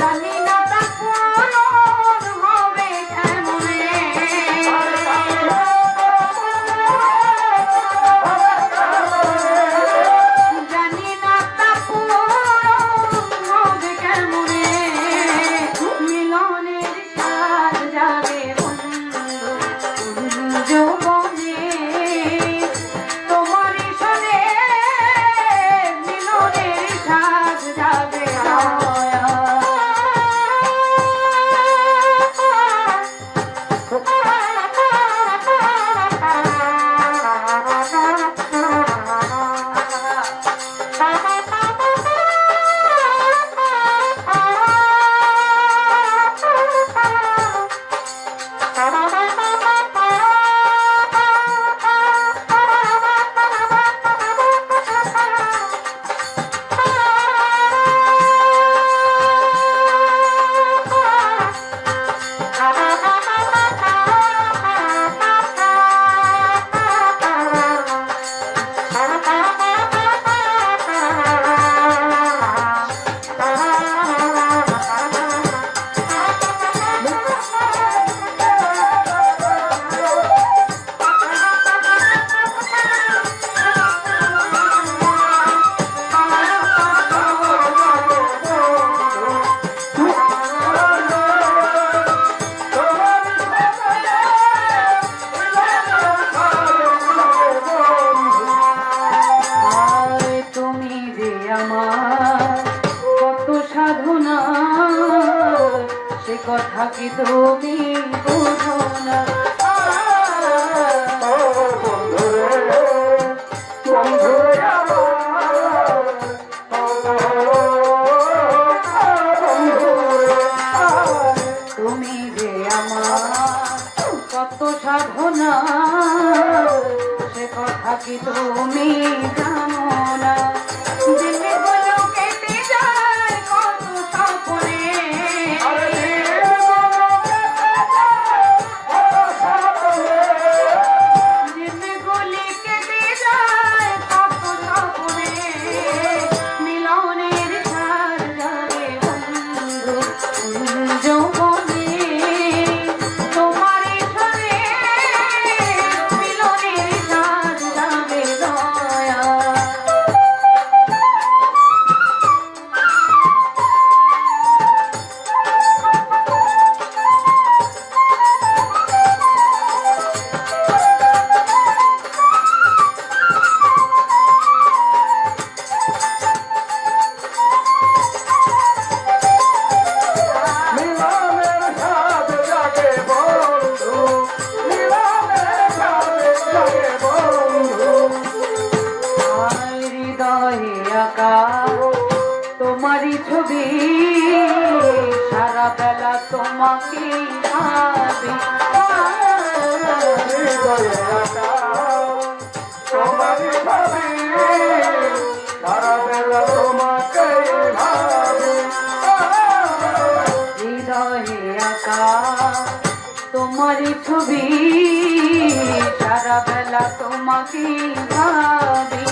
사랑해. তুমি বুঝো তুমি যে আমার কত সাধনা সে কথা কি তুমি জানো? ছবি সারা বেলা তোমাকে ভাবি তোমার ছবি সারা বেলা তোমাকে ছবি। সারা বেলা তোমাকে ভাবি